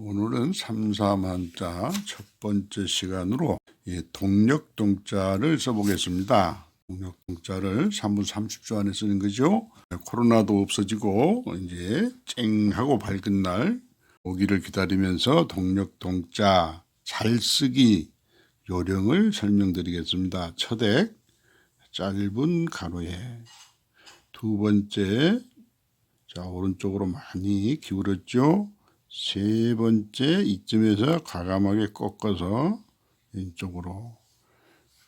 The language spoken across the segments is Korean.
오늘은 3, 4만자 첫 번째 시간으로 이 동력동자를 써보겠습니다. 동력동자를 3분 30초 안에 쓰는 거죠. 코로나도 없어지고 이제 쨍하고 밝은 날 오기를 기다리면서 동력동자 잘 쓰기 요령을 설명드리겠습니다. 첫액 짧은 가로에 두 번째 자 오른쪽으로 많이 기울였죠. 세 번째 이쯤에서 과감하게 꺾어서 왼쪽으로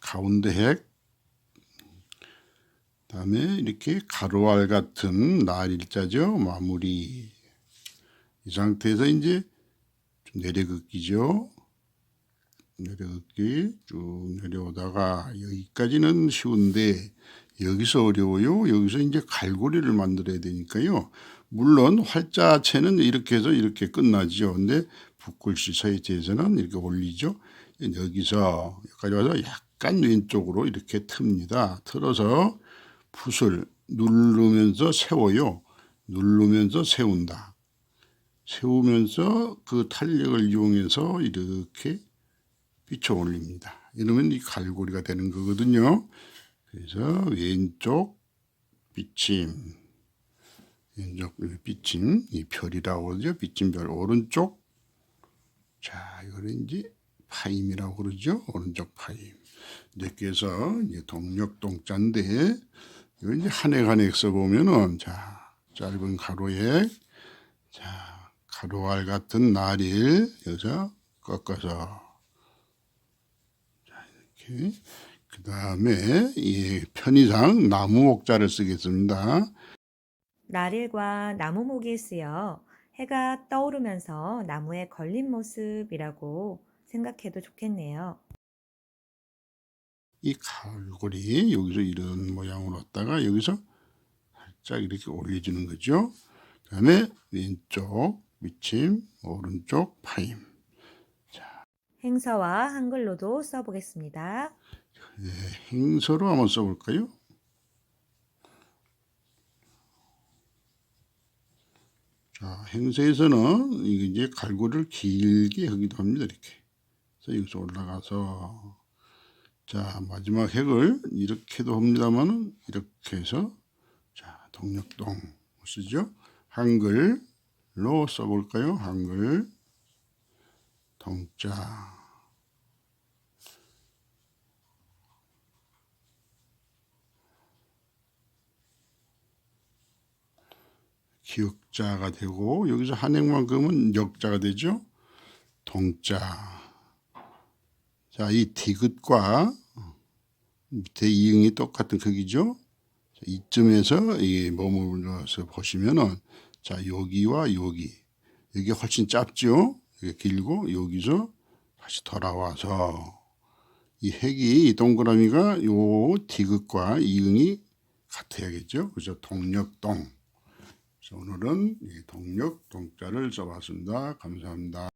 가운데 핵 다음에 이렇게 가로알 같은 날 일자죠 마무리. 이 상태에서 이제 좀 내려긋기죠. 내려긋기 쭉 내려오다가 여기까지는 쉬운데 여기서 어려워요. 여기서 이제 갈고리를 만들어야 되니까요 물론 활자체는 이렇게 해서 이렇게 끝나죠. 근데 붓글씨 서예체에서는 이렇게 올리죠. 여기서 여기까지 와서 약간 왼쪽으로 이렇게 틉니다. 틀어서 붓을 누르면서 세워요. 누르면서 세운다. 세우면서 그 탄력을 이용해서 이렇게 비춰 올립니다. 이러면 이 갈고리가 되는 거거든요. 그래서 왼쪽 비침 왼쪽 비침 이 별이라고 그러죠. 비침별 오른쪽 자 이거는 이제 파임이라고 그러죠. 오른쪽 파임 해서 이제 동력 동자인데 이거 이제 한획 한획 써보면은 자 짧은 가로에 자 가로알 같은 날일 여기서 꺾어서 자 이렇게 그 다음에 이 편의상 나무 목자를 쓰겠습니다. 날일과 나무목이 쓰여 해가 떠오르면서 나무에 걸린 모습이라고 생각해도 좋겠네요. 이 갈고리 여기서 이런 모양으로 왔다가 여기서 살짝 이렇게 올려주는 거죠. 그 다음에 왼쪽 미침, 오른쪽 파임. 행서와 한글로도 써보겠습니다. 네, 행서로 한번 써볼까요? 자, 행서에서는 이게 이제 갈고리를 길게 하기도 합니다. 이렇게. 그래서 여기서 올라가서 자 마지막 핵을 이렇게도 합니다만은 이렇게 해서 자 동력동 쓰죠. 한글로 써 볼까요? 한글 동자 기역자가 되고 여기서 한행만 그으면 역자가 되죠. 동자. 자, 이 디귿과 밑에 이응이 똑같은 크기죠. 자, 이쯤에서 이 머물러서 보시면은 자, 여기와 여기. 여기 훨씬 짧죠. 여기 길고 여기서 다시 돌아와서 이 핵이 이 동그라미가 요 디귿과 이응이 같아야겠죠. 그래서 동력동. 오늘은 이 동력 동자를 써봤습니다. 감사합니다.